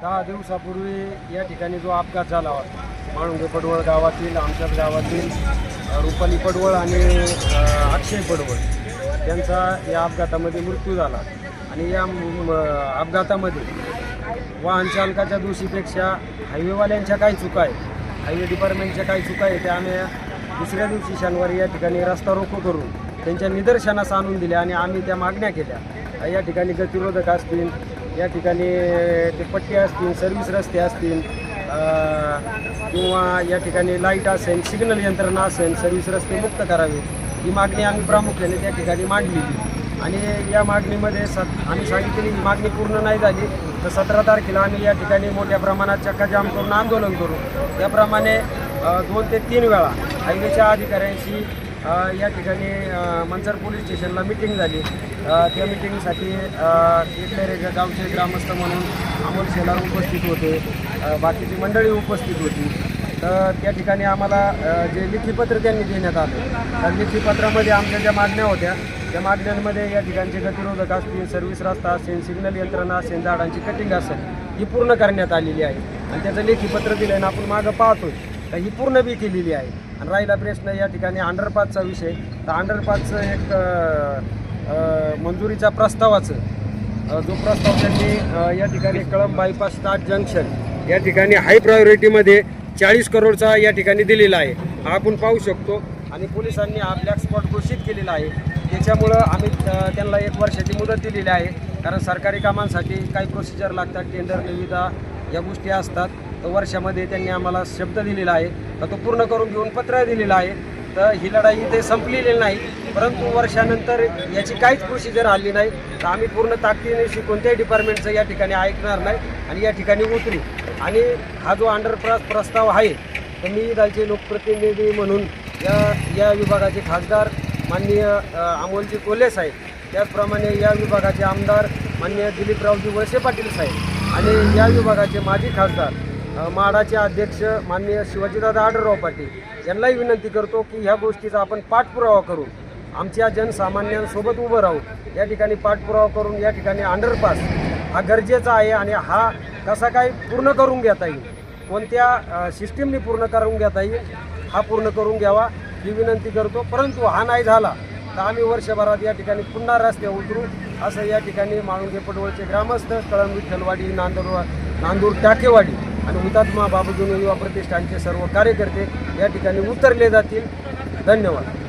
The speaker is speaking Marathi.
दहा दिवसापूर्वी या ठिकाणी जो अपघात झाला होता माळुंगे पडवळ गावातील आमच्याच गावातील रुपाली पडवळ आणि अक्षय पडवळ त्यांचा या अपघातामध्ये मृत्यू झाला. आणि या अपघातामध्ये वाहन चालकाच्या दोषीपेक्षा हायवेवाल्यांच्या काही चुका आहेत हायवे डिपार्टमेंटच्या काही चुका आहेत त्या आम्ही दुसऱ्या दिवशी शनिवारी या ठिकाणी रस्ता रोको करून त्यांच्या निदर्शनास आणून दिल्या आणि आम्ही त्या मागण्या केल्या. या ठिकाणी गतिरोधक असतील या ठिकाणी ते पट्टे असतील सर्व्हिस रस्ते असतील किंवा या ठिकाणी लाइट असेल सिग्नल यंत्रणा असेल सर्व्हिस रस्ते मुक्त करावे ही मागणी आम्ही प्रामुख्याने त्या ठिकाणी मांडलेली आणि या मागणीमध्ये सत आम्ही सांगितलेली ही मागणी पूर्ण नाही झाली तर सतरा तारखेला आम्ही या ठिकाणी मोठ्या प्रमाणात चक्काजाम करून आंदोलन करू. त्याप्रमाणे दोन ते तीन वेळा हायवेच्या अधिकाऱ्यांशी या ठिकाणी मंचर पोलीस स्टेशनला मिटिंग झाली. त्या मिटिंगसाठी इथले रेगा गावचे ग्रामस्थ म्हणून अमोल शेलार उपस्थित होते. बाकीची मंडळी उपस्थित होती. तर त्या ठिकाणी आम्हाला जे लिखीपत्र त्यांनी देण्यात आलं. त्या लिखीपत्रामध्ये आमच्या ज्या मागण्या होत्या त्या मागण्यांमध्ये या ठिकाणचे गतिरोधक असतील सर्व्हिस रस्ता असेल सिग्नल यंत्रणा असेल झाडांची कटिंग असेल ही पूर्ण करण्यात आलेली आहे. आणि त्याचं लेखीपत्र दिलं आणि आपण मागं पाहतोय. तर ही पूर्ण बी केलेली आहे. आणि राहिला प्रश्न या ठिकाणी अंडरपासचा विषय. तर अंडरपासचं एक मंजुरीचा मंजुरीच्या प्रस्तावाचं जो प्रस्ताव त्यांनी या ठिकाणी कळंब बायपास स्टार्ट जंक्शन या ठिकाणी हाय प्रायोरिटीमध्ये चाळीस करोडचा या ठिकाणी दिलेला आहे. हा आपण पाहू शकतो. आणि पोलिसांनी हा ब्लॅक स्पॉट घोषित केलेला आहे. त्याच्यामुळं आम्ही त्यांना एक वर्षाची मुदत दिलेली आहे. कारण सरकारी कामांसाठी काही प्रोसिजर लागतात टेंडर निविदा या गोष्टी असतात. तर वर्षामध्ये त्यांनी आम्हाला शब्द दिलेला आहे तर तो पूर्ण करून घेऊन पत्र दिलेलं आहे. तर ही लढाई इथे संपलेली नाही परंतु वर्षानंतर याची काहीच प्रोसिजर आली नाही. तर आम्ही पूर्ण ताकदीने कोणत्याही डिपार्टमेंटचं या ठिकाणी ऐकणार नाही आणि या ठिकाणी उतरू. आणि हा जो अंडरपास प्रस्ताव आहे तर मी इथालचे लोकप्रतिनिधी म्हणून या या विभागाचे खासदार माननीय अमोलजी कोल्हे साहेब त्याचप्रमाणे या विभागाचे आमदार माननीय दिलीपरावजी वळसे पाटील साहेब आणि या विभागाचे माजी खासदार माडाचे अध्यक्ष माननीय शिवाजीदादा आढळराव पाटील यांनाही विनंती करतो की ह्या गोष्टीचा आपण पाठपुरावा करू. आमच्या जनसामान्यांसोबत उभं राहू. या ठिकाणी पाठपुरावा करून या ठिकाणी अंडरपास हा गरजेचा आहे आणि हा कसा काय पूर्ण करून घेता येईल कोणत्या सिस्टीमनी पूर्ण करून घेता येईल हा पूर्ण करून घ्यावा ही विनंती करतो. परंतु हा नाही झाला तर आम्ही वर्षभरात या ठिकाणी पुन्हा रस्ते उतरू. असं या ठिकाणी माळुंगे पडवळचे ग्रामस्थ कळंबी विठ्ठलवाडी नांदूर नांदूर टाकेवाडी आणि हुतात्मा बाबूजून युवा प्रतिष्ठानचे सर्व कार्यकर्ते या ठिकाणी उतरले जातील. धन्यवाद.